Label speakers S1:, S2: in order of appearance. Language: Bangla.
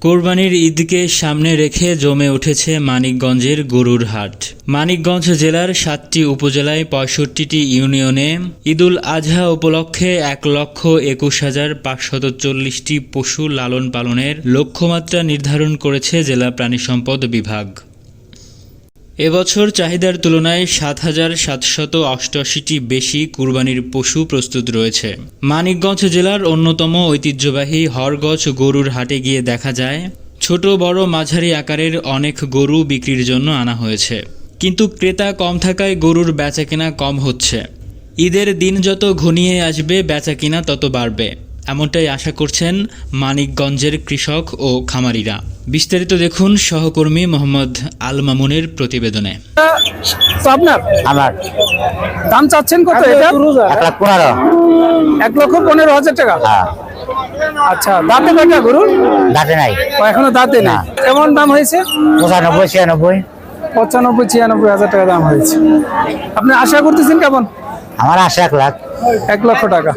S1: কোরবানির ঈদকে সামনে রেখে জমে উঠেছে মানিকগঞ্জের গরুর হাট। মানিকগঞ্জ জেলার সাতটি উপজেলায় পঁয়ষট্টিটি ইউনিয়নে ঈদুল আজহা উপলক্ষে এক লক্ষ একুশ হাজার পাঁচশত চল্লিশটি পশু লালন পালনের লক্ষ্যমাত্রা নির্ধারণ করেছে জেলা প্রাণী সম্পদ বিভাগ। এবছর চাহিদার তুলনায় সাত হাজার সাতশত অষ্টআশিটি বেশি কুরবানির পশু প্রস্তুত রয়েছে। মানিকগঞ্জ জেলার অন্যতম ঐতিহ্যবাহী হরগছ গরুর হাটে গিয়ে দেখা যায়, ছোট বড় মাঝারি আকারের অনেক গরু বিক্রির জন্য আনা হয়েছে। কিন্তু ক্রেতা কম থাকায় গরুর বেচাকেনা কম হচ্ছে। ঈদের দিন যত ঘনিয়ে আসবে, বেচাকেনা তত বাড়বে। এমনটাই আশা করছেন মানিকগঞ্জের কৃষক ও খামারিরা। বিস্তারিত দেখুন সহকর্মী মোহাম্মদ আল মামুনের প্রতিবেদনে
S2: আপনার?
S3: আমার।
S2: দাম চাচ্ছেন কত এটা
S3: এক লাখ পনেরো।
S2: এক লক্ষ পনেরো হাজার টাকা?
S3: হ্যাঁ।
S2: আচ্ছা দাঁতে কয়টা গরু
S3: দাঁতে নাই।
S2: এখনও দাঁতে
S3: না।
S2: কেমন দাম হয়েছে?
S3: পঁচানব্বই ছিয়ানব্বই।
S2: পঁচানব্বই ছিয়ানব্বই হাজার টাকা দাম হয়েছে। আপনি আশা করতেছেন কেমন?
S3: আমার আশা এক লাখ।
S2: এক লক্ষ টাকা।